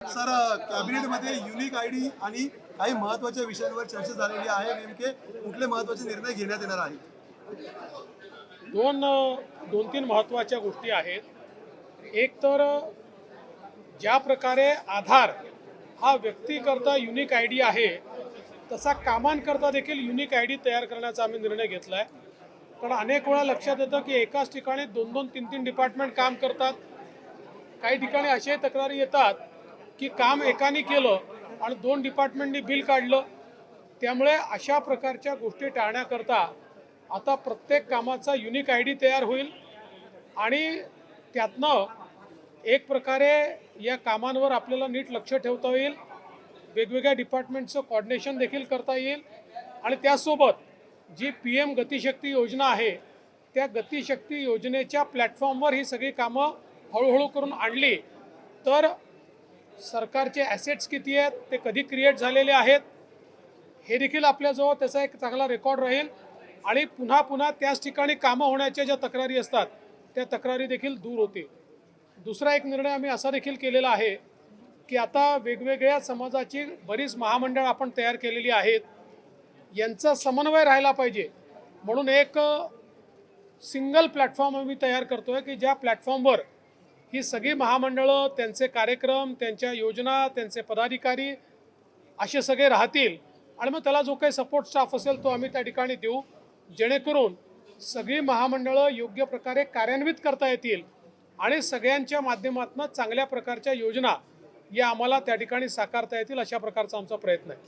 Sir कॅबिनेटमध्ये unique I D आणि काही महत्त्वाच्या विषयांवर चर्चा झालेली आहे. नेमके कुठले महत्त्वाचे निर्णय घेण्यात येणार आहेत? दोन दोन तीन महत्त्वाच्या गोष्टी आहेत. एक तर ज्या प्रकारे आधार हा व्यक्तीकरता युनिक आय डी आहे तसा कामांकरता देखील युनिक आय डी तयार करण्याचा आम्ही निर्णय घेतला आहे कारण अनेक वेळा लक्षात येतं की एकाच ठिकाणी दोन दोन तीन तीन डिपार्टमेंट काम करतात. काही ठिकाणी अशाही तक्रारी येतात की काम एकाने केलं आणि दोन डिपार्टमेंटनी बिल काढलं. त्यामुळे अशा प्रकारच्या गोष्टी टाळण्याकरता आता प्रत्येक कामाचा युनिक आय डी तयार होईल. आणि त्यातनं एक प्रकारे या कामांवर आपल्याला नीट लक्ष ठेवता येईल. वेगवेगळ्या डिपार्टमेंटचं कॉर्डिनेशन देखील करता येईल. आणि त्यासोबत जी पी एम गतिशक्ती योजना आहे त्या गतिशक्ती योजनेच्या प्लॅटफॉर्मवर ही सगळी कामं हळूहळू करून आणली. तर सरकारचे ॲसेट्स किती आहेत ते कधी क्रिएट झालेले आहेत हे देखील आपल्याजवळ त्याचा एक चांगला रेकॉर्ड राहील. आणि पुन्हा पुन्हा त्याच ठिकाणी कामं होण्याच्या ज्या तक्रारी असतात त्या तक्रारी देखील दूर होतील. दुसरा एक निर्णय आम्ही असा देखील केलेला आहे की आता वेगवेगळ्या समाजाची बरीच महामंडळ आपण तयार केलेली आहेत. यांचा समन्वय राहिला पाहिजे. म्हणून एक सिंगल प्लॅटफॉर्म आम्ही तयार करतोय की ज्या प्लॅटफॉर्मवर ही सगळी महामंडळं त्यांचे कार्यक्रम त्यांच्या योजना त्यांचे पदाधिकारी असे सगळे राहतील. आणि मग त्याला जो काही सपोर्ट स्टाफ असेल तो आम्ही त्या ठिकाणी देऊ. जेणेकरून सगळी महामंडळं योग्य प्रकारे कार्यान्वित करता येतील आणि सगळ्यांच्या माध्यमातून चांगल्या प्रकारच्या योजना या आम्हाला त्या ठिकाणी साकारता येतील अशा प्रकारचा आमचा प्रयत्न आहे.